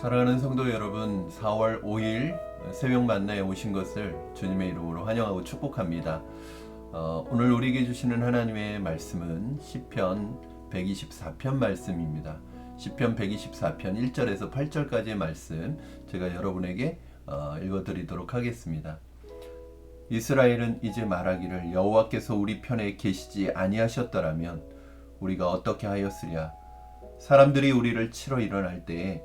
사랑하는 성도 여러분, 4월 5일 새벽 만나에 오신 것을 주님의 이름으로 환영하고 축복합니다. 어, 오늘 우리에게 주시는 하나님의 말씀은 시편 124편 말씀입니다. 시편 124편 1절에서 8절까지의 말씀 제가 여러분에게 어, 읽어드리도록 하겠습니다. 이스라엘은 이제 말하기를 여호와께서 우리 편에 계시지 아니하셨더라면 우리가 어떻게 하였으랴 사람들이 우리를 치러 일어날 때에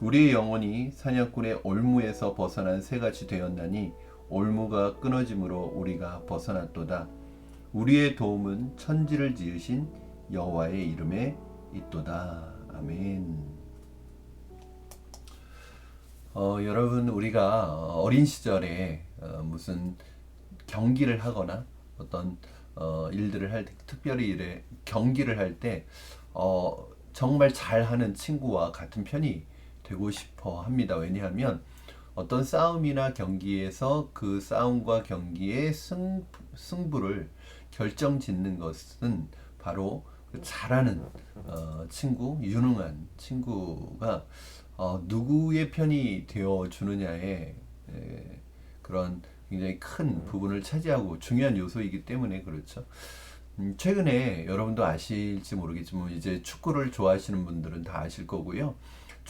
우리의 영혼이 사냥꾼의 올무에서 벗어난 새같이 되었나니 올무가 끊어짐으로 우리가 벗어났도다. 우리의 도움은 천지를 지으신 여호와의 이름에 있도다. 아멘. 어, 여러분 우리가 어린 시절에 어, 무슨 경기를 하거나 어떤 어, 일들을 할 때, 특별히 일에 경기를 할 때 어, 정말 잘하는 친구와 같은 편이 되고 싶어 합니다. 왜냐하면 어떤 싸움이나 경기에서 그 싸움과 경기의 승, 승부를 결정 짓는 것은 바로 그 잘하는 어, 친구, 유능한 친구가 어, 누구의 편이 되어 주느냐에 에, 그런 굉장히 큰 부분을 차지하고 중요한 요소이기 때문에 그렇죠. 음, 최근에 여러분도 아실지 모르겠지만 이제 축구를 좋아하시는 분들은 다 아실 거고요.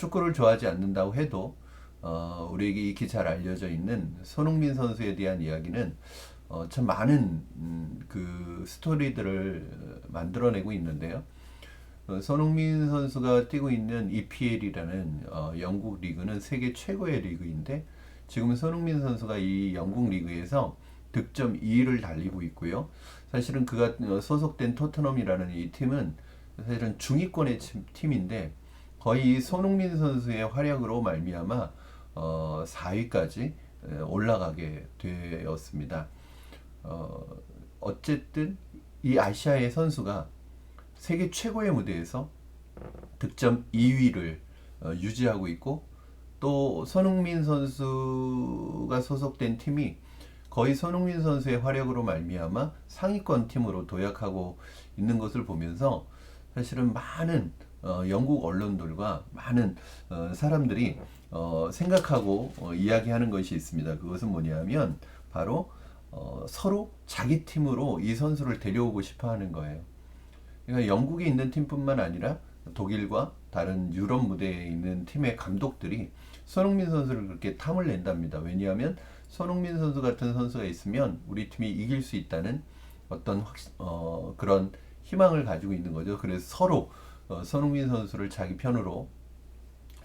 축구를 좋아하지 않는다고 해도 어, 우리에게 익히 잘 알려져 있는 손흥민 선수에 대한 이야기는 어, 참 많은 음, 그 스토리들을 만들어내고 있는데요. 어, 손흥민 선수가 뛰고 있는 EPL이라는 어, 영국 리그는 세계 최고의 리그인데 지금 손흥민 선수가 이 영국 리그에서 득점 2위를 달리고 있고요. 사실은 그가 소속된 토트넘이라는 이 팀은 사실은 중위권의 팀인데 거의 손흥민 선수의 활약으로 말미암아 어, 4위까지 올라가게 되었습니다. 어, 어쨌든 이 아시아의 선수가 세계 최고의 무대에서 득점 2위를 어, 유지하고 있고 또 손흥민 선수가 소속된 팀이 거의 손흥민 선수의 활약으로 말미암아 상위권 팀으로 도약하고 있는 것을 보면서 사실은 많은 어, 영국 언론들과 많은 어, 사람들이 어, 생각하고 어, 이야기하는 것이 있습니다. 그것은 뭐냐면 바로 어, 서로 자기 팀으로 이 선수를 데려오고 싶어 하는 거예요. 그러니까 영국에 있는 팀뿐만 아니라 독일과 다른 유럽 무대에 있는 팀의 감독들이 손흥민 선수를 그렇게 탐을 낸답니다. 왜냐하면 손흥민 선수 같은 선수가 있으면 우리 팀이 이길 수 있다는 어떤 확, 어, 그런 희망을 가지고 있는 거죠. 그래서 서로 어, 손흥민 선수를 자기 편으로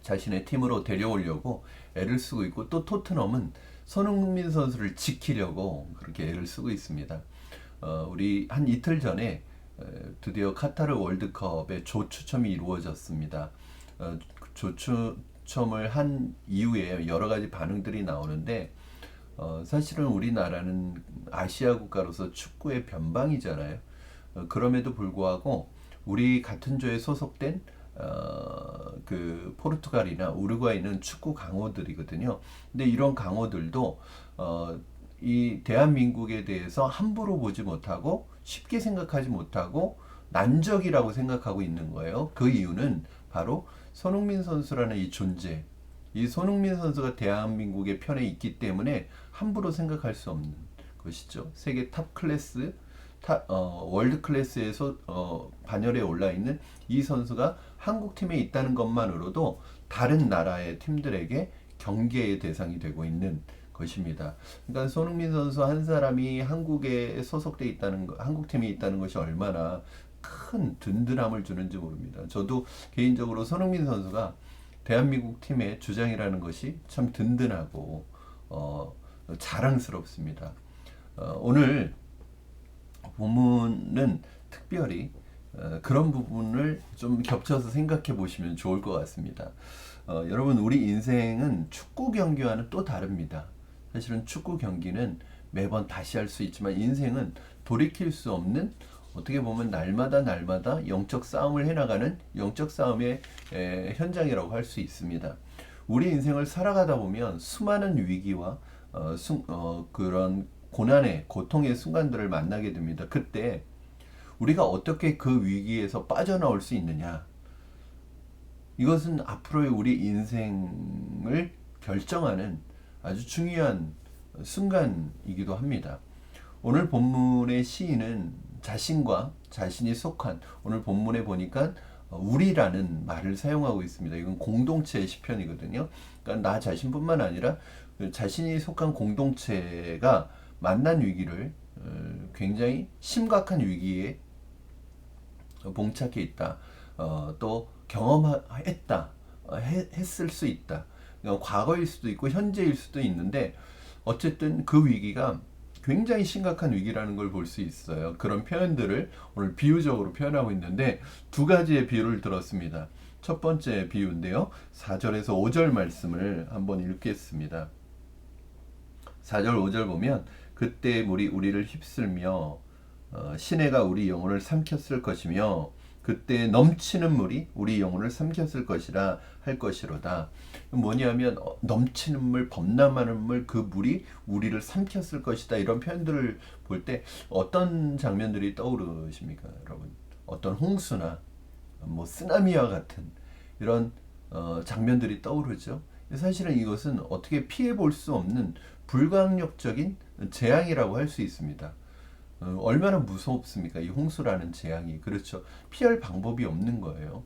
자신의 팀으로 데려오려고 애를 쓰고 있고 또 토트넘은 손흥민 선수를 지키려고 그렇게 애를 쓰고 있습니다. 어, 우리 한 이틀 전에 에, 드디어 카타르 월드컵의 조 추첨이 이루어졌습니다. 어, 조 추첨을 한 이후에 여러 가지 반응들이 나오는데 어, 사실은 우리나라는 아시아 국가로서 축구의 변방이잖아요. 어, 그럼에도 불구하고 우리 같은 조에 소속된 어, 그 포르투갈이나 우루과이는 축구 강호들이거든요. 근데 이런 강호들도 어, 이 대한민국에 대해서 함부로 보지 못하고 쉽게 생각하지 못하고 난적이라고 생각하고 있는 거예요. 그 이유는 바로 손흥민 선수라는 이 존재, 이 손흥민 선수가 대한민국의 편에 있기 때문에 함부로 생각할 수 없는 것이죠. 세계 탑 클래스 타, 어, 월드 클래스에서 어, 반열에 올라 있는 이 선수가 한국 팀에 있다는 것만으로도 다른 나라의 팀들에게 경계의 대상이 되고 있는 것입니다. 그러니까 손흥민 선수 한 사람이 한국에 소속돼 있다는 거, 한국 팀이 있다는 것이 얼마나 큰 든든함을 주는지 모릅니다. 저도 개인적으로 손흥민 선수가 대한민국 팀의 주장이라는 것이 참 든든하고 어, 자랑스럽습니다. 어, 오늘 본문은 특별히 어, 그런 부분을 좀 겹쳐서 생각해 보시면 좋을 것 같습니다. 어, 여러분 우리 인생은 축구 경기와는 또 다릅니다. 사실은 축구 경기는 매번 다시 할 수 있지만 인생은 돌이킬 수 없는 어떻게 보면 날마다 날마다 영적 싸움을 해나가는 영적 싸움의 에, 현장이라고 할 수 있습니다. 우리 인생을 살아가다 보면 수많은 위기와 어, 순, 어, 그런 고난의 고통의 순간들을 만나게 됩니다. 그때 우리가 어떻게 그 위기에서 빠져나올 수 있느냐? 이것은 앞으로의 우리 인생을 결정하는 아주 중요한 순간이기도 합니다. 오늘 본문의 시인은 자신과 자신이 속한 오늘 본문에 보니까 우리라는 말을 사용하고 있습니다. 이건 공동체의 시편이거든요. 그러니까 나 자신뿐만 아니라 자신이 속한 공동체가 만난 위기를 어, 굉장히 심각한 위기에 봉착해 있다. 어, 또 경험했다. 어, 했을 수 있다. 그러니까 과거일 수도 있고 현재일 수도 있는데 어쨌든 그 위기가 굉장히 심각한 위기라는 걸 볼 수 있어요. 그런 표현들을 오늘 비유적으로 표현하고 있는데 두 가지의 비유를 들었습니다. 첫 번째 비유인데요. 4절에서 5절 말씀을 한번 읽겠습니다. 4절 5절 보면 그때 물이 우리를 휩쓸며 어, 시내가 우리 영혼을 삼켰을 것이며 그때 넘치는 물이 우리 영혼을 삼켰을 것이라 할 것이로다. 뭐냐면 어, 넘치는 물, 범람하는 물, 그 물이 우리를 삼켰을 것이다. 이런 표현들을 볼 때 어떤 장면들이 떠오르십니까, 여러분? 어떤 홍수나 뭐 쓰나미와 같은 이런 어, 장면들이 떠오르죠. 사실은 이것은 어떻게 피해 볼 수 없는 불가항력적인 재앙이라고 할 수 있습니다. 어, 얼마나 무섭습니까? 이 홍수라는 재앙이. 그렇죠. 피할 방법이 없는 거예요.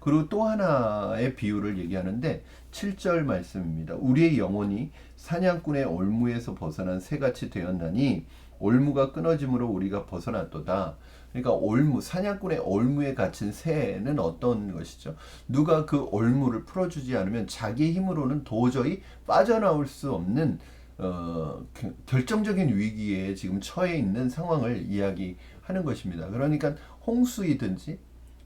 그리고 또 하나의 비유를 얘기하는데 7절 말씀입니다. 우리의 영혼이 사냥꾼의 올무에서 벗어난 새같이 되었나니 올무가 끊어짐으로 우리가 벗어났도다. 그러니까 올무, 사냥꾼의 올무에 갇힌 새는 어떤 것이죠? 누가 그 올무를 풀어주지 않으면 자기 힘으로는 도저히 빠져나올 수 없는 어, 결정적인 위기에 지금 처해 있는 상황을 이야기하는 것입니다. 그러니까 홍수이든지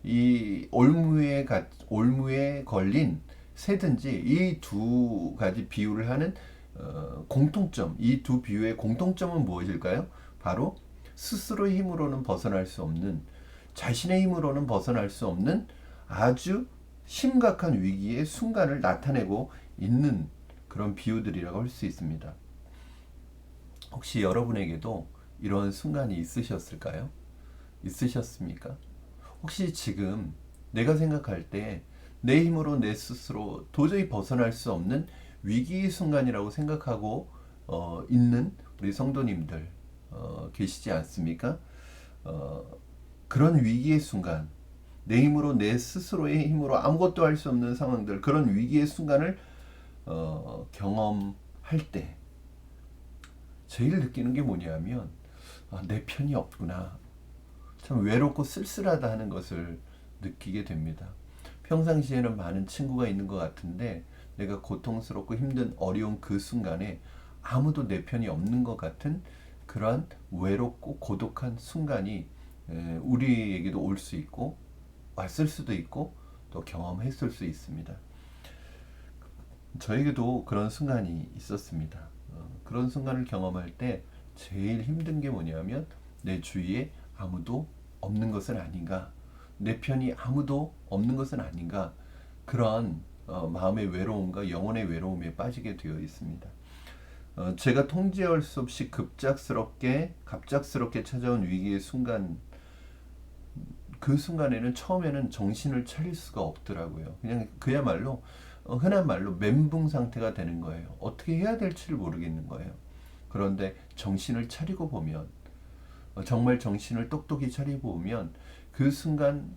이 올무에 가, 올무에 걸린 새든지 이 두 가지 비유를 하는 어, 공통점, 이 두 비유의 공통점은 무엇일까요? 바로 스스로의 힘으로는 벗어날 수 없는 자신의 힘으로는 벗어날 수 없는 아주 심각한 위기의 순간을 나타내고 있는 그런 비유들이라고 할 수 있습니다. 혹시 여러분에게도 이런 순간이 있으셨을까요? 있으셨습니까? 혹시 지금 내가 생각할 때 내 힘으로 내 스스로 도저히 벗어날 수 없는 위기의 순간이라고 생각하고 어, 있는 우리 성도님들 어, 계시지 않습니까? 어, 그런 위기의 순간, 내 힘으로 내 스스로의 힘으로 아무것도 할 수 없는 상황들, 그런 위기의 순간을 어, 경험할 때 제일 느끼는 게 뭐냐면 아, 내 편이 없구나. 참 외롭고 쓸쓸하다 하는 것을 느끼게 됩니다. 평상시에는 많은 친구가 있는 것 같은데 내가 고통스럽고 힘든 어려운 그 순간에 아무도 내 편이 없는 것 같은 그러한 외롭고 고독한 순간이 우리에게도 올 수 있고 왔을 수도 있고 또 경험했을 수 있습니다. 저에게도 그런 순간이 있었습니다. 그런 순간을 경험할 때 제일 힘든 게 뭐냐면 내 주위에 아무도 없는 것은 아닌가 내 편이 아무도 없는 것은 아닌가 그러한 어, 마음의 외로움과 영혼의 외로움에 빠지게 되어 있습니다. 어, 제가 통제할 수 없이 급작스럽게 갑작스럽게 찾아온 위기의 순간 그 순간에는 처음에는 정신을 차릴 수가 없더라고요. 그냥 그야말로 어, 흔한 말로 멘붕 상태가 되는 거예요. 어떻게 해야 될지를 모르겠는 거예요. 그런데 정신을 차리고 보면 어, 정말 정신을 똑똑히 차리고 보면 그 순간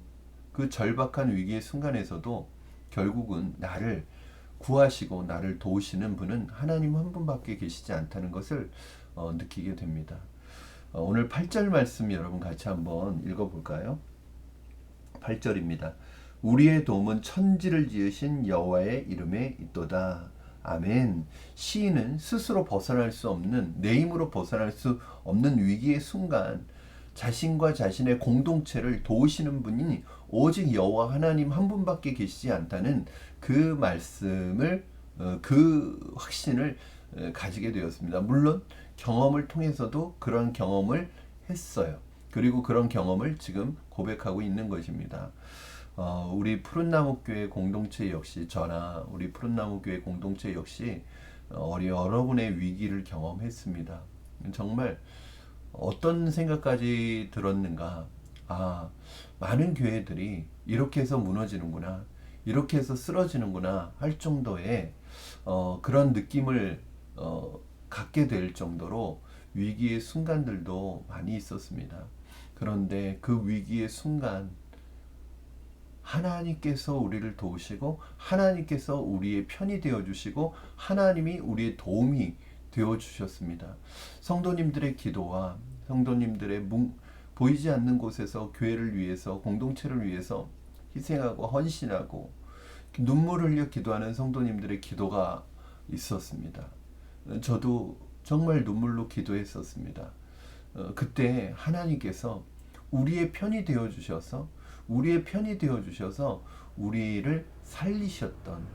그 절박한 위기의 순간에서도 결국은 나를 구하시고 나를 도우시는 분은 하나님 한 분밖에 계시지 않다는 것을 어, 느끼게 됩니다. 어, 오늘 8절 말씀 여러분 같이 한번 읽어볼까요? 8절입니다. 우리의 도움은 천지를 지으신 여호와의 이름에 있도다. 아멘. 시인은 스스로 벗어날 수 없는 내 힘으로 벗어날 수 없는 위기의 순간 자신과 자신의 공동체를 도우시는 분이 오직 여호와 하나님 한 분밖에 계시지 않다는 그 말씀을 어, 그 확신을 에, 가지게 되었습니다. 물론 경험을 통해서도 그런 경험을 했어요. 그리고 그런 경험을 지금 고백하고 있는 것입니다. 어, 우리 푸른나무 교회 공동체 역시 저나 우리 푸른나무 교회 공동체 역시 어, 여러분의 위기를 경험했습니다. 정말 어떤 생각까지 들었는가? 아, 많은 교회들이 이렇게 해서 무너지는구나. 이렇게 해서 쓰러지는구나 할 정도의 어, 그런 느낌을 어, 갖게 될 정도로 위기의 순간들도 많이 있었습니다. 그런데 그 위기의 순간 하나님께서 우리를 도우시고 하나님께서 우리의 편이 되어 주시고 하나님이 우리의 도움이 되어 주셨습니다. 성도님들의 기도와 성도님들의 뭉, 보이지 않는 곳에서 교회를 위해서 공동체를 위해서 희생하고 헌신하고 눈물을 흘려 기도하는 성도님들의 기도가 있었습니다. 저도 정말 눈물로 기도했었습니다. 어, 그때 하나님께서 우리의 편이 되어 주셔서 우리의 편이 되어 주셔서 우리를 살리셨던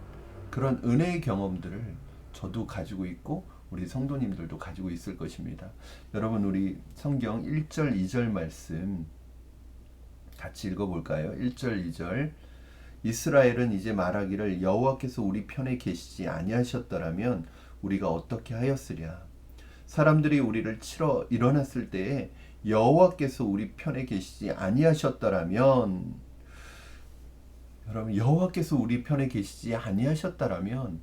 그런 은혜의 경험들을 저도 가지고 있고 우리 성도님들도 가지고 있을 것입니다. 여러분 우리 성경 1절 2절 말씀 같이 읽어 볼까요? 1절 2절 이스라엘은 이제 말하기를 여호와께서 우리 편에 계시지 아니하셨더라면 우리가 어떻게 하였으랴 사람들이 우리를 치러 일어났을 때에 여호와께서 우리 편에 계시지 아니하셨더라면 여러분 여호와께서 우리 편에 계시지 아니하셨더라면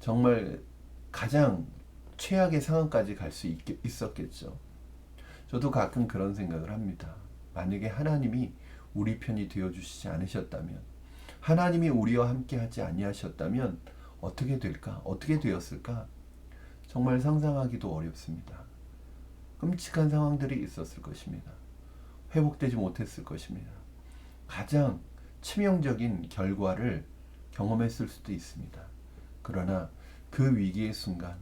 정말 가장 최악의 상황까지 갈 수 있었겠죠. 저도 가끔 그런 생각을 합니다. 만약에 하나님이 우리 편이 되어 주시지 않으셨다면 하나님이 우리와 함께 하지 아니하셨다면 어떻게 될까? 어떻게 되었을까? 정말 상상하기도 어렵습니다. 끔찍한 상황들이 있었을 것입니다. 회복되지 못했을 것입니다. 가장 치명적인 결과를 경험했을 수도 있습니다. 그러나 그 위기의 순간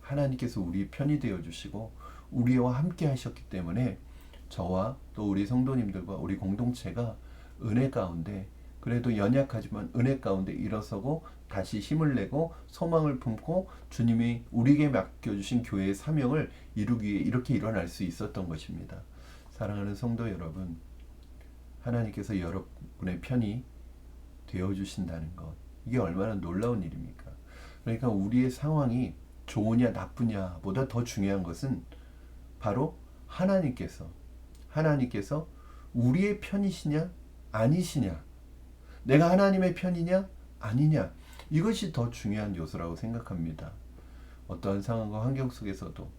하나님께서 우리 편이 되어 주시고 우리와 함께 하셨기 때문에 저와 또 우리 성도님들과 우리 공동체가 은혜 가운데 그래도 연약하지만 은혜 가운데 일어서고 다시 힘을 내고 소망을 품고 주님이 우리에게 맡겨주신 교회의 사명을 이루기 위해 이렇게 일어날 수 있었던 것입니다. 사랑하는 성도 여러분, 하나님께서 여러분의 편이 되어주신다는 것, 이게 얼마나 놀라운 일입니까? 그러니까 우리의 상황이 좋으냐 나쁘냐 보다 더 중요한 것은 바로 하나님께서, 하나님께서 우리의 편이시냐 아니시냐 내가 하나님의 편이냐 아니냐 이것이 더 중요한 요소라고 생각합니다. 어떠한 상황과 환경 속에서도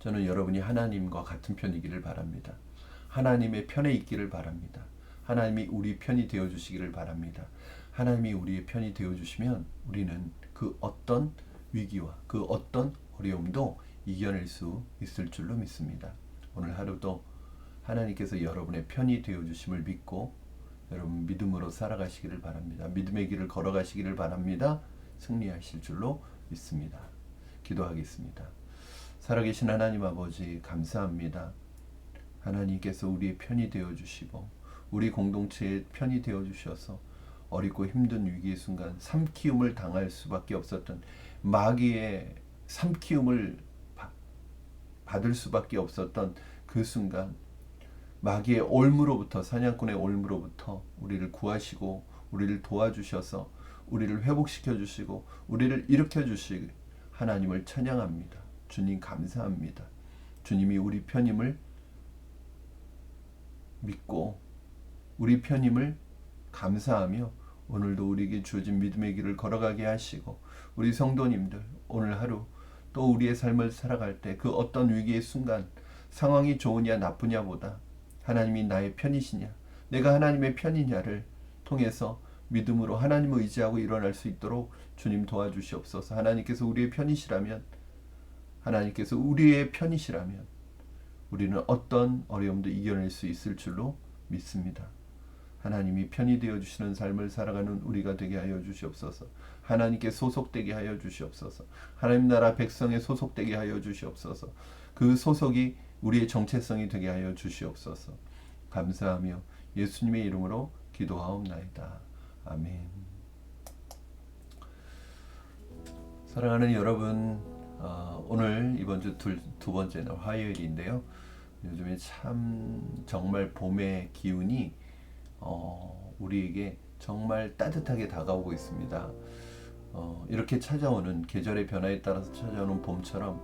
저는 여러분이 하나님과 같은 편이기를 바랍니다. 하나님의 편에 있기를 바랍니다. 하나님이 우리 편이 되어 주시기를 바랍니다. 하나님이 우리의 편이 되어 주시면 우리는 그 어떤 위기와 그 어떤 어려움도 이겨낼 수 있을 줄로 믿습니다. 오늘 하루도 하나님께서 여러분의 편이 되어 주심을 믿고 여러분 믿음으로 살아가시기를 바랍니다. 믿음의 길을 걸어가시기를 바랍니다. 승리하실 줄로 믿습니다. 기도하겠습니다. 살아계신 하나님 아버지 감사합니다. 하나님께서 우리의 편이 되어 주시고 우리 공동체의 편이 되어 주셔서 어렵고 힘든 위기의 순간 삼키움을 당할 수밖에 없었던 마귀의 삼키움을 받을 수밖에 없었던 그 순간 마귀의 올무로부터 사냥꾼의 올무로부터 우리를 구하시고 우리를 도와주셔서 우리를 회복시켜 주시고 우리를 일으켜 주시 하나님을 찬양합니다. 주님 감사합니다. 주님이 우리 편임을 믿고 우리 편임을 감사하며 오늘도 우리에게 주어진 믿음의 길을 걸어가게 하시고 우리 성도님들 오늘 하루 또 우리의 삶을 살아갈 때 그 어떤 위기의 순간 상황이 좋으냐 나쁘냐보다 하나님이 나의 편이시냐, 내가 하나님의 편이냐를 통해서 믿음으로 하나님을 의지하고 일어날 수 있도록 주님 도와주시옵소서. 하나님께서 우리의 편이시라면, 하나님께서 우리의 편이시라면, 우리는 어떤 어려움도 이겨낼 수 있을 줄로 믿습니다. 하나님이 편이 되어 주시는 삶을 살아가는 우리가 되게 하여 주시옵소서. 하나님께 소속되게 하여 주시옵소서. 하나님 나라 백성에 소속되게 하여 주시옵소서. 그 소속이 우리의 정체성이 되게 하여 주시옵소서. 감사하며 예수님의 이름으로 기도하옵나이다. 아멘. 사랑하는 여러분, 어, 오늘 이번 주 두 번째 날 화요일인데요. 요즘에 참 정말 봄의 기운이 어, 우리에게 정말 따뜻하게 다가오고 있습니다. 어, 이렇게 찾아오는 계절의 변화에 따라서 찾아오는 봄처럼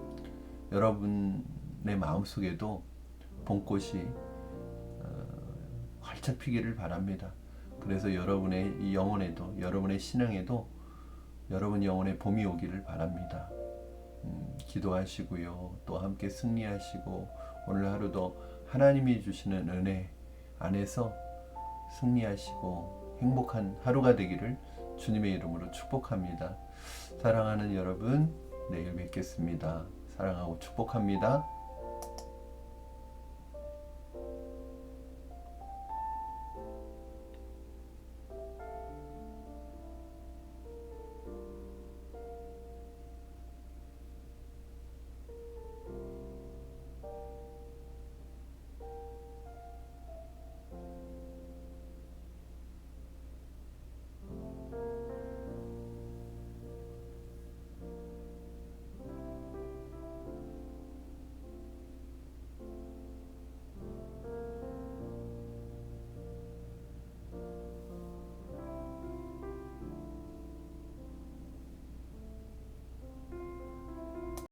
여러분 의 마음속에도 봄꽃이 어, 활짝 피기를 바랍니다. 그래서 여러분의 이 영혼에도 여러분의 신앙에도 여러분 영혼에 봄이 오기를 바랍니다. 음, 기도하시고요. 또 함께 승리하시고 오늘 하루도 하나님이 주시는 은혜 안에서 승리하시고 행복한 하루가 되기를 주님의 이름으로 축복합니다. 사랑하는 여러분, 내일 뵙겠습니다. 사랑하고 축복합니다.